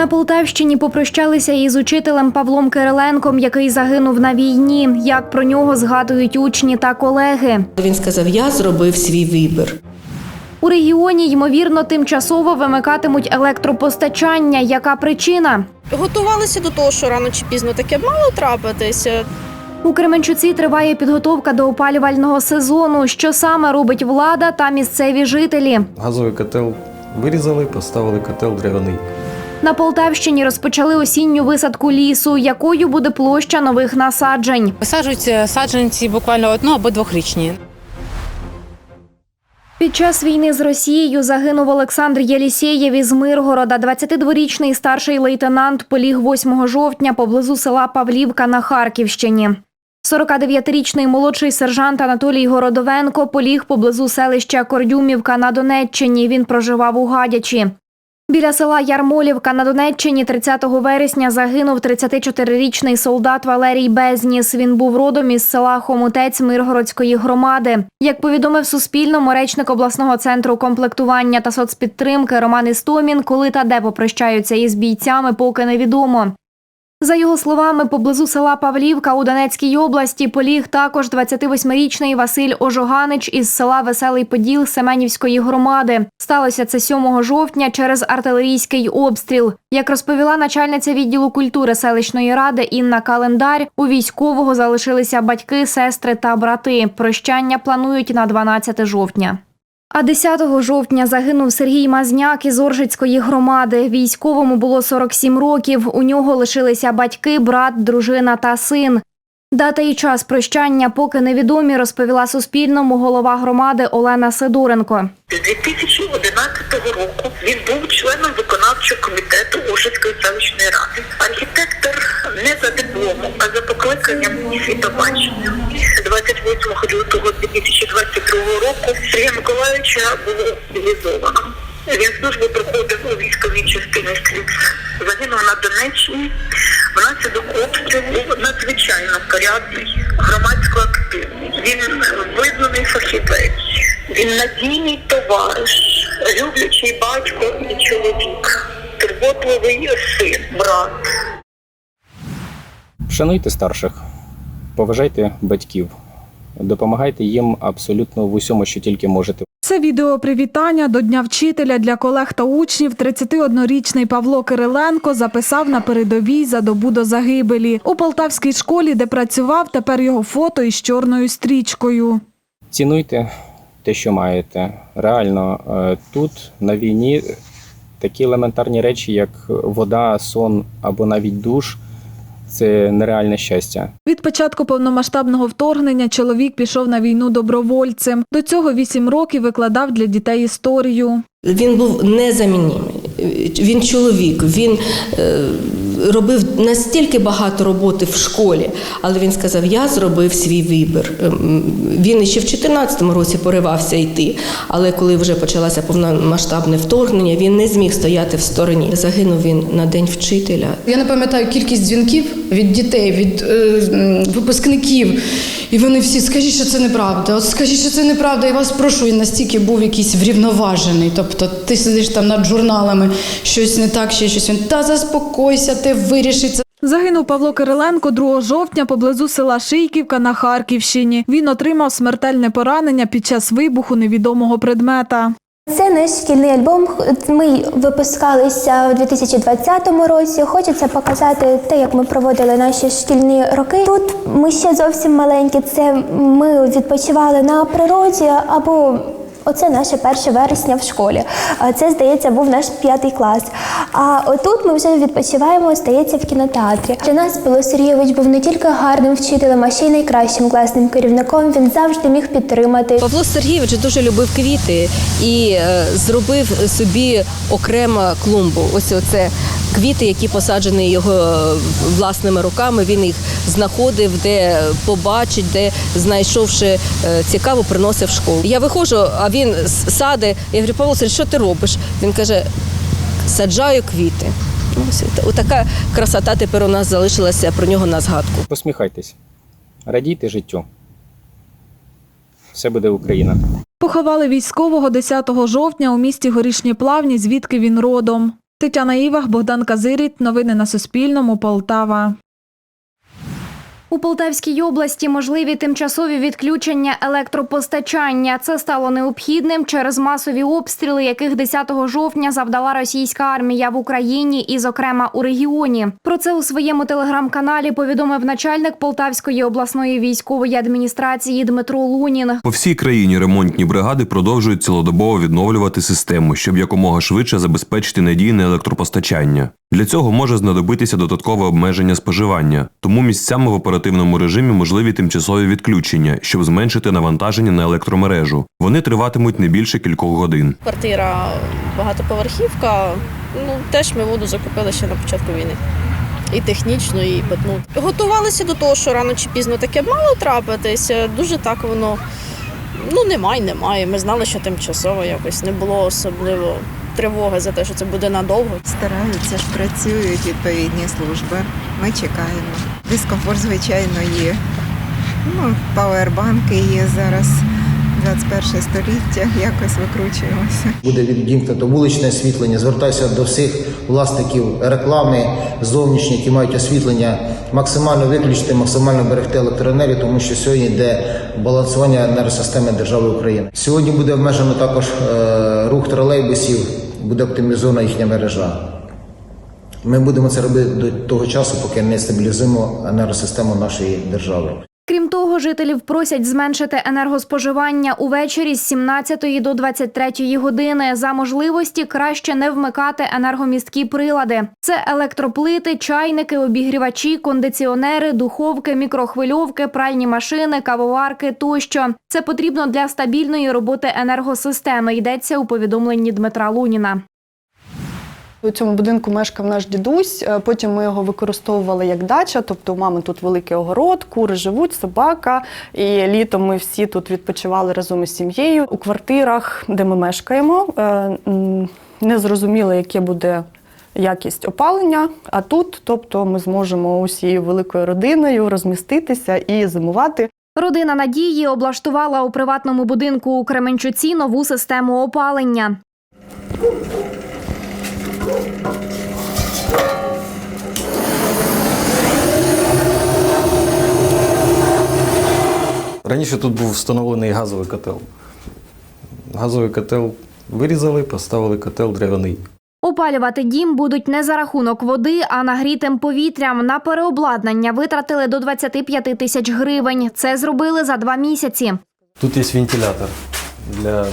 На Полтавщині попрощалися із учителем Павлом Кириленком, який загинув на війні. Як про нього згадують учні та колеги. Він сказав: Я зробив свій вибір. У регіоні ймовірно тимчасово вимикатимуть електропостачання. Яка причина? Готувалися до того, що рано чи пізно таке мало трапитися. У Кременчуці триває підготовка до опалювального сезону. Що саме робить влада та місцеві жителі? Газовий котел вирізали, поставили котел дерев'яний. На Полтавщині розпочали осінню висадку лісу. Якою буде площа нових насаджень? Висаджуються саджанці буквально одно або двохрічні. Під час війни з Росією загинув Олександр Єлісєєв із Миргорода. 22-річний старший лейтенант поліг 8 жовтня поблизу села Павлівка на Харківщині. 49-річний молодший сержант Анатолій Городовенко поліг поблизу селища Кордюмівка на Донеччині. Він проживав у Гадячі. Біля села Ярмолівка на Донеччині 30 вересня загинув 34-річний солдат Валерій Безніс. Він був родом із села Хомутець Миргородської громади. Як повідомив Суспільному речник обласного центру комплектування та соцпідтримки Роман Істомін, коли та де попрощаються із бійцями, поки невідомо. За його словами, поблизу села Павлівка у Донецькій області поліг також 28-річний Василь Ожоганич із села Веселий Поділ Семенівської громади. Сталося це 7 жовтня через артилерійський обстріл. Як розповіла начальниця відділу культури селищної ради Інна Календар, у військового залишилися батьки, сестри та брати. Прощання планують на 12 жовтня. А 10 жовтня загинув Сергій Мазняк із Оржицької громади. Військовому було 47 років. У нього лишилися батьки, брат, дружина та син. Дата і час прощання поки невідомі, розповіла Суспільному голова громади Олена Сидоренко. З 2011 року він був членом виконавчого комітету Ужицької селищної ради. Архітектор не за дипломом, а за покликанням і світобаченням. 28 лютого 2022 року Сергія Миколаївича було мобілізовано. Він службу проходив у військовій частині слід. Загинув на Донеччині внаслідок обстрілу надзвичайно порядний, громадсько активний. Він визнаний фахівець. Він надійний товариш, люблячий батько і чоловік, турботливий син, брат. Шануйте старших, поважайте батьків, допомагайте їм абсолютно в усьому, що тільки можете. Це відео привітання до Дня вчителя для колег та учнів. 31-річний Павло Кириленко записав на передовій за добу до загибелі. У полтавській школі, де працював, тепер його фото із чорною стрічкою. Цінуйте те, що маєте. Реально, е, тут на війні такі елементарні речі, як вода, сон або навіть душ це нереальне щастя. Від початку повномасштабного вторгнення чоловік пішов на війну добровольцем. До цього 8 років викладав для дітей історію. Він був незамінний. Він чоловік, він е, робив настільки багато роботи в школі, але він сказав: Я зробив свій вибір. Ем, Він ще в 2014 році поривався йти, але коли вже почалося повномасштабне вторгнення, він не зміг стояти в стороні. Загинув він на день вчителя. Я не пам'ятаю кількість дзвінків від дітей, від е, випускників. І вони всі скажіть, що це неправда. От скажіть, що це неправда. Я вас прошу, він настільки був якийсь врівноважений. Тобто ти сидиш там над журналами, щось не так, ще щось. Він та заспокойся, ти вирішиться. Загинув Павло Кириленко 2 жовтня поблизу села Шийківка на Харківщині. Він отримав смертельне поранення під час вибуху невідомого предмета. Це наш шкільний альбом. Ми випускалися у 2020 році. Хочеться показати те, як ми проводили наші шкільні роки. Тут ми ще зовсім маленькі. Це ми відпочивали на природі або. Оце наше 1 вересня в школі. Це, здається, був наш п'ятий клас. А отут ми вже відпочиваємо, здається, в кінотеатрі. Для нас Павло Сергійович був не тільки гарним вчителем, а ще й найкращим класним керівником. Він завжди міг підтримати. Павло Сергійович дуже любив квіти і е, зробив собі окремо клумбу. Ось оце квіти, які посаджені його е, власними руками. Він їх знаходив, де побачить, де знайшовши е, цікаво, приносив в школу. Я виходжу, а він с- саде. Я говорю, Павло що ти робиш? Він каже: саджаю квіти. Ось така красота тепер у нас залишилася про нього на згадку. Посміхайтесь, радійте життю. Все буде Україна. Поховали військового 10 жовтня у місті Горішні Плавні, звідки він родом. Тетяна Івах, Богдан Казиріт. Новини на Суспільному. Полтава. У Полтавській області можливі тимчасові відключення електропостачання. Це стало необхідним через масові обстріли, яких 10 жовтня завдала російська армія в Україні і, зокрема, у регіоні. Про це у своєму телеграм-каналі повідомив начальник Полтавської обласної військової адміністрації Дмитро Лунін. По всій країні ремонтні бригади продовжують цілодобово відновлювати систему, щоб якомога швидше забезпечити надійне електропостачання. Для цього може знадобитися додаткове обмеження споживання, тому місцями в оперативному режимі можливі тимчасові відключення, щоб зменшити навантаження на електромережу. Вони триватимуть не більше кількох годин. Квартира багатоповерхівка. Ну, теж ми воду закупили ще на початку війни. І технічно, і питну. Готувалися до того, що рано чи пізно таке мало трапитися. Дуже так воно ну немає, немає. Ми знали, що тимчасово якось не було особливо тривоги за те, що це буде надовго. Стараються ж працюють відповідні служби. Ми чекаємо. Дискомфорт, звичайно, є. Ну, пауербанки є зараз. 21 століття, якось викручуємося. Буде відімкнуто вуличне освітлення. Звертаюся до всіх власників реклами зовнішні, які мають освітлення, максимально виключити, максимально берегти електроенергію, тому що сьогодні йде балансування енергосистеми держави України. Сьогодні буде обмежено також е, рух тролейбусів, буде оптимізована їхня мережа. Ми будемо це робити до того часу, поки не стабілізуємо енергосистему нашої держави. Крім того, жителів просять зменшити енергоспоживання увечері з 17 до 23 години. За можливості краще не вмикати енергомісткі прилади. Це електроплити, чайники, обігрівачі, кондиціонери, духовки, мікрохвильовки, пральні машини, кавоварки тощо. Це потрібно для стабільної роботи енергосистеми. Йдеться у повідомленні Дмитра Луніна. У цьому будинку мешкав наш дідусь. е, Потім ми його використовували як дача. Тобто, у мами тут великий огород, кури живуть, собака. І літом ми всі тут відпочивали разом із сім'єю. У квартирах, де ми мешкаємо, е, не зрозуміло, яке буде. Якість опалення, а тут, тобто, ми зможемо усією великою родиною розміститися і зимувати. Родина Надії облаштувала у приватному будинку у Кременчуці нову систему опалення. Раніше тут був встановлений газовий котел. Газовий котел вирізали, поставили котел дерев'яний. Опалювати дім будуть не за рахунок води, а нагрітим повітрям. На переобладнання витратили до 25 тисяч гривень. Це зробили за два місяці. Тут є вентилятор для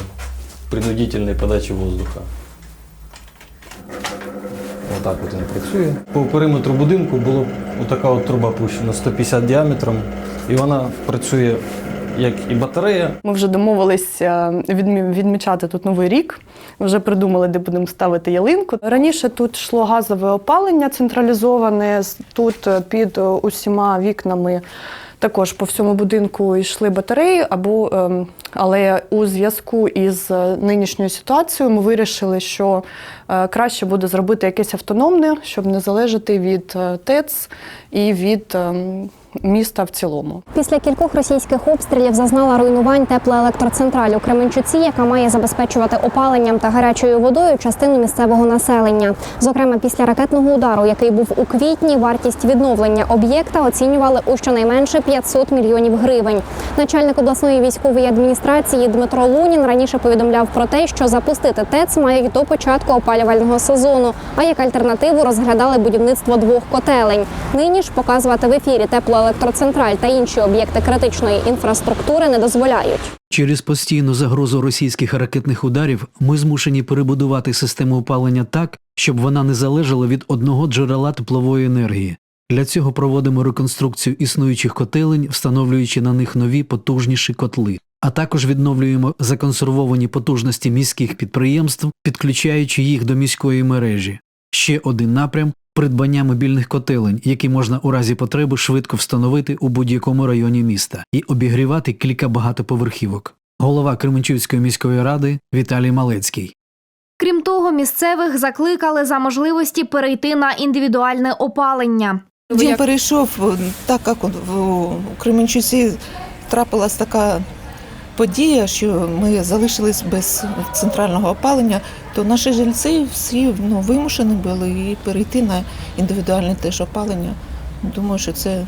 принудительної подачі воздуха. Отак от він працює. По периметру будинку була така от труба пущена 150 діаметром, і вона працює як і батарея, Ми вже домовилися відмічати тут новий рік. Вже придумали, де будемо ставити ялинку. Раніше тут йшло газове опалення централізоване. Тут е, під е, усіма вікнами також по всьому будинку йшли батареї. Або, ем, але у зв'язку із е, нинішньою ситуацією ми вирішили, що е, краще буде зробити якесь автономне, щоб не залежати від е, ТЕЦ і від ем, міста в цілому. Після кількох російських обстрілів зазнала руйнувань теплоелектроцентраль у Кременчуці, яка має забезпечувати опаленням та гарячою водою частину місцевого населення. Зокрема, після ракетного удару, який був у квітні, вартість відновлення об'єкта оцінювали у щонайменше 500 мільйонів гривень. Начальник обласної військової адміністрації Дмитро Лунін раніше повідомляв про те, що запустити ТЕЦ мають до початку опалювального сезону. А як альтернативу розглядали будівництво двох котелень. Нині ж показувати в ефірі теплоелектроцентраль та інші об'єкти критичної інфраструктури не дозволяють. Через постійну загрозу російських ракетних ударів ми змушені перебудувати систему опалення так, щоб вона не залежала від одного джерела теплової енергії. Для цього проводимо реконструкцію існуючих котелень, встановлюючи на них нові потужніші котли. А також відновлюємо законсервовані потужності міських підприємств, підключаючи їх до міської мережі. Ще один напрям придбання мобільних котелень, які можна у разі потреби швидко встановити у будь-якому районі міста і обігрівати кілька багатоповерхівок. Голова Кременчуцької міської ради Віталій Малецький. Крім того, місцевих закликали за можливості перейти на індивідуальне опалення. Він перейшов, так як у Кременчуці трапилась така подія, що ми залишились без центрального опалення, то наші жильці всі ну, вимушені були перейти на індивідуальне теж опалення. Думаю, що це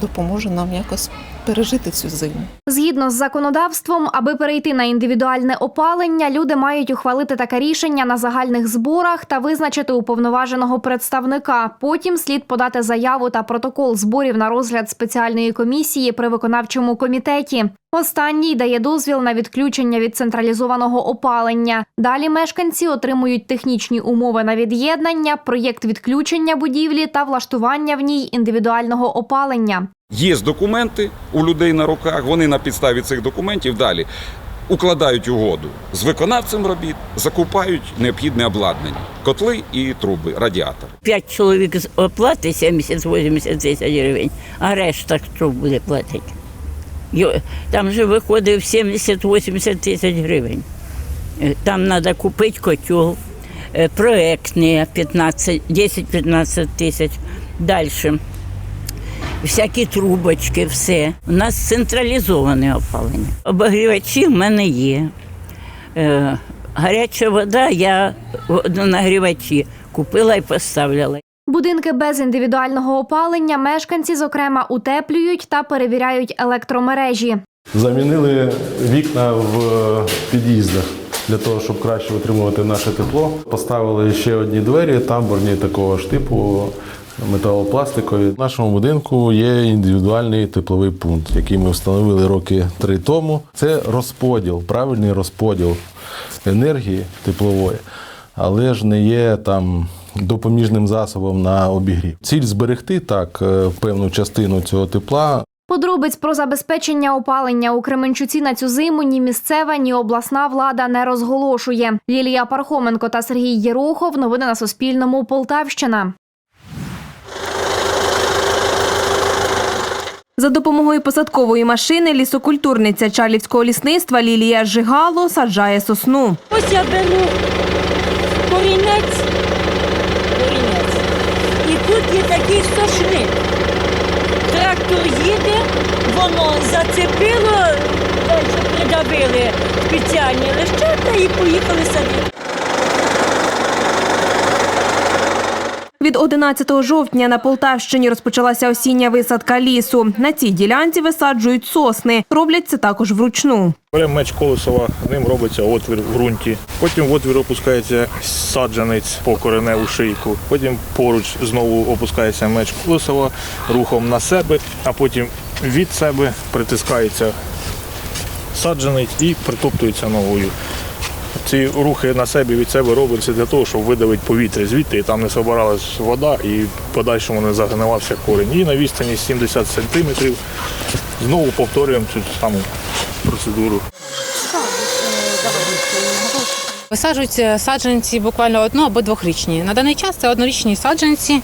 допоможе нам якось пережити цю зиму. Згідно з законодавством, аби перейти на індивідуальне опалення, люди мають ухвалити таке рішення на загальних зборах та визначити уповноваженого представника. Потім слід подати заяву та протокол зборів на розгляд спеціальної комісії при виконавчому комітеті. Останній дає дозвіл на відключення від централізованого опалення. Далі мешканці отримують технічні умови на від'єднання, проєкт відключення будівлі та влаштування в ній індивідуального опалення. Є документи у людей на руках, вони на підставі цих документів далі укладають угоду з виконавцем робіт, закупають необхідне обладнання, котли і труби, радіатор. П'ять чоловік з оплати 70-80 тисяч гривень, а решта хто буде платити? Там же виходить 70-80 тисяч гривень. Е, Там треба купити котел, е, проектні 10-15 тисяч. Далі. Всякі трубочки, все. У нас централізоване опалення. Обогрівачі в мене є. Е, гаряча вода я в- нагрівачі купила і поставляла. Будинки без індивідуального опалення мешканці, зокрема, утеплюють та перевіряють електромережі. Замінили вікна в е, під'їздах для того, щоб краще отримувати наше тепло. Поставили ще одні двері, тамбурні такого ж типу. Металопластикові. В нашому будинку є індивідуальний тепловий пункт, який ми встановили роки три тому. Це розподіл, правильний розподіл енергії теплової, але ж не є там допоміжним засобом на обігрів. Ціль зберегти так е, певну частину цього тепла, Подробиць про забезпечення опалення у Кременчуці на цю зиму ні місцева, ні обласна влада не розголошує. Лілія Пархоменко та Сергій Єрохов. Новини на Суспільному. Полтавщина. За допомогою посадкової машини лісокультурниця Чарлівського лісництва Лілія Жигало саджає сосну. Ось я беру корінець. Тут є такий сошник. Трактор їде, воно зацепило, придавили спеціальні лищата і поїхали садити. Від 11 жовтня на Полтавщині розпочалася осіння висадка лісу. На цій ділянці висаджують сосни. Роблять це також вручну. Беремо меч колесова, ним робиться отвір в ґрунті. Потім в отвір опускається саджанець по кореневу шийку. Потім поруч знову опускається меч колесова рухом на себе, а потім від себе притискається саджанець і притоптується ногою. Ці рухи на себе від себе робляться для того, щоб видавити повітря звідти, і там не збиралась вода і в подальшому не загнивався корінь. І на відстані 70 сантиметрів знову повторюємо цю саму процедуру. Висаджуються саджанці буквально одно або двохрічні. На даний час це однорічні саджанці.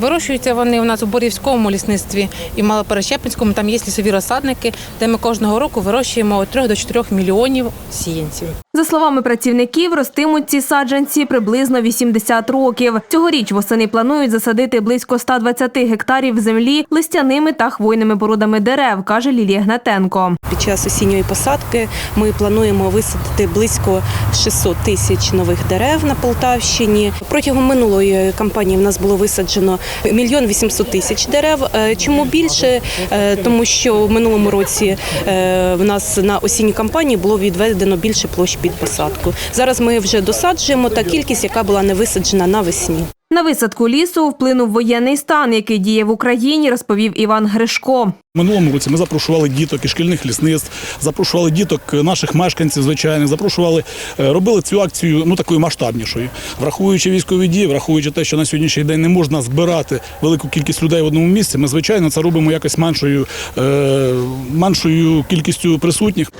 Вирощуються вони у нас у Борівському лісництві і Малоперещепинському. Там є лісові розсадники, де ми кожного року вирощуємо від 3 до 4 мільйонів сіянців. За словами працівників, ростимуть ці саджанці приблизно 80 років. Цьогоріч восени планують засадити близько 120 гектарів землі листяними та хвойними породами дерев, каже Лілія Гнатенко. Під час осінньої посадки ми плануємо висадити близько 600 тисяч нових дерев на Полтавщині. Протягом минулої кампанії в нас було висаджено мільйон 800 тисяч дерев. Е, Чому більше? Е, Тому що в минулому році е, в нас на осінній кампанії було відведено більше площ під посадку. Зараз ми вже досаджуємо та кількість, яка була не висаджена навесні. На висадку лісу вплинув воєнний стан, який діє в Україні, розповів Іван Гришко. Минулому році ми запрошували діток із шкільних лісництв, запрошували діток наших мешканців звичайних, запрошували, е, робили цю акцію ну такою масштабнішою, враховуючи військові дії, враховуючи те, що на сьогоднішній день не можна збирати велику кількість людей в одному місці. Ми звичайно це робимо якось меншою, е, меншою кількістю присутніх.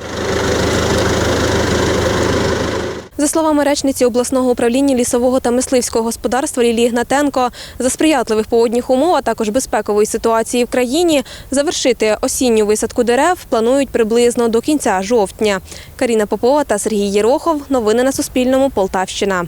За словами речниці обласного управління лісового та мисливського господарства Лілії Гнатенко, за сприятливих погодних умов, а також безпекової ситуації в країні, завершити осінню висадку дерев планують приблизно до кінця жовтня. Каріна Попова та Сергій Єрохов. Новини на Суспільному. Полтавщина.